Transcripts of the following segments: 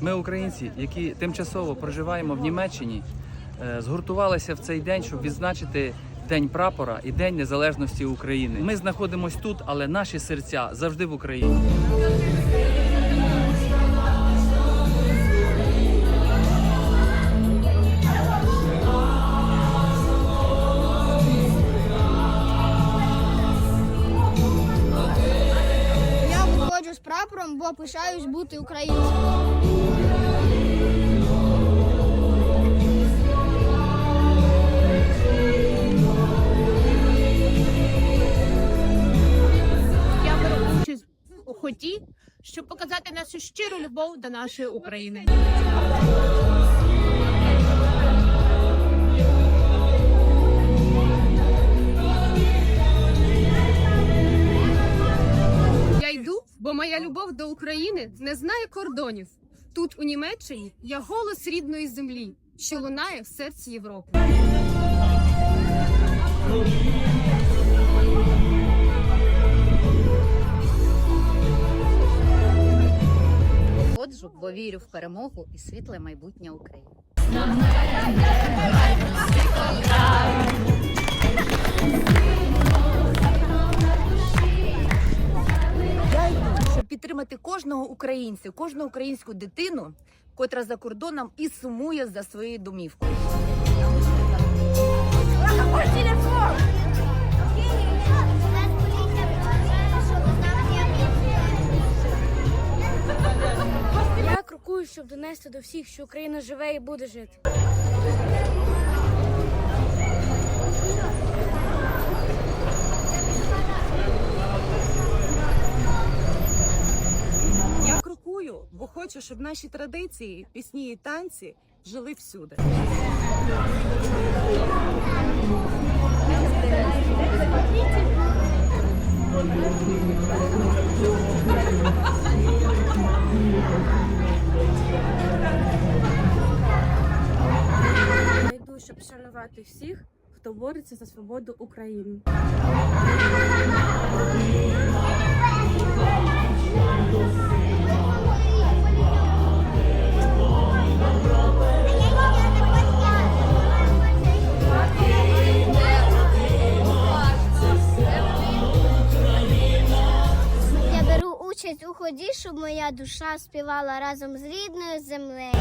Ми, українці, які тимчасово проживаємо в Німеччині, е, згуртувалися в цей день, щоб відзначити День прапора і День Незалежності України. Ми знаходимося тут, але наші серця завжди в Україні. Пишаюсь бути українцем. Я беру участь у ході, щоб показати нашу щиру любов до нашої України. Бо моя любов до України не знає кордонів. Тут, у Німеччині, я голос рідної землі, що лунає в серці Європи. Ходжу, бо вірю в перемогу і світле майбутнє України. Підтримати кожного українця, кожну українську дитину, котра за кордоном і сумує за своєю домівкою. Я крокую, щоб донести до всіх, що Україна живе і буде жити. Крокую, бо хочу, щоб наші традиції, пісні і танці жили всюди. Я щоб шанувати всіх, хто бореться за свободу України. Участь у ході, щоб моя душа співала разом з рідною землею.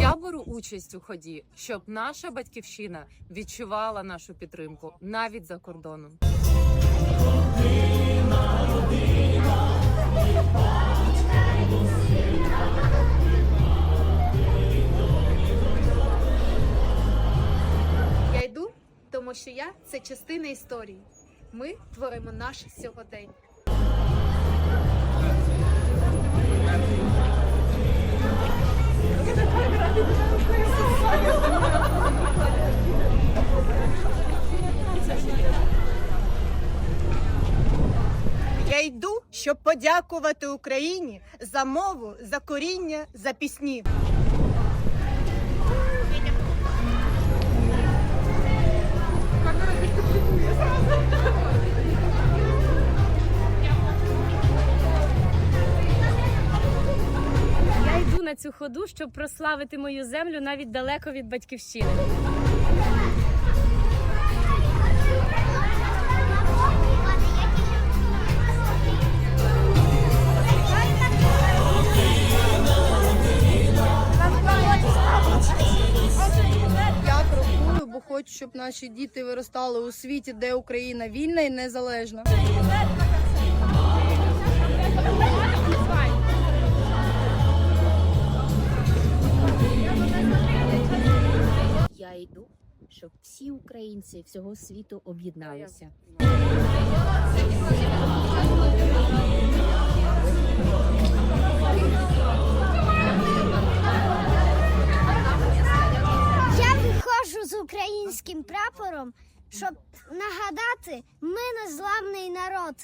Я беру участь у ході, щоб наша батьківщина відчувала нашу підтримку навіть за кордоном. Я що я це частина історії. Ми творимо наше сьогодення. Я йду, щоб подякувати Україні за мову, за коріння, за пісні. Цю ходу, щоб прославити мою землю навіть далеко від батьківщини. Бо хочу, щоб наші діти виростали у світі, де Україна вільна і незалежна. Щоб всі українці всього світу об'єдналися. Я виходжу з українським прапором, щоб нагадати, ми незламний народ.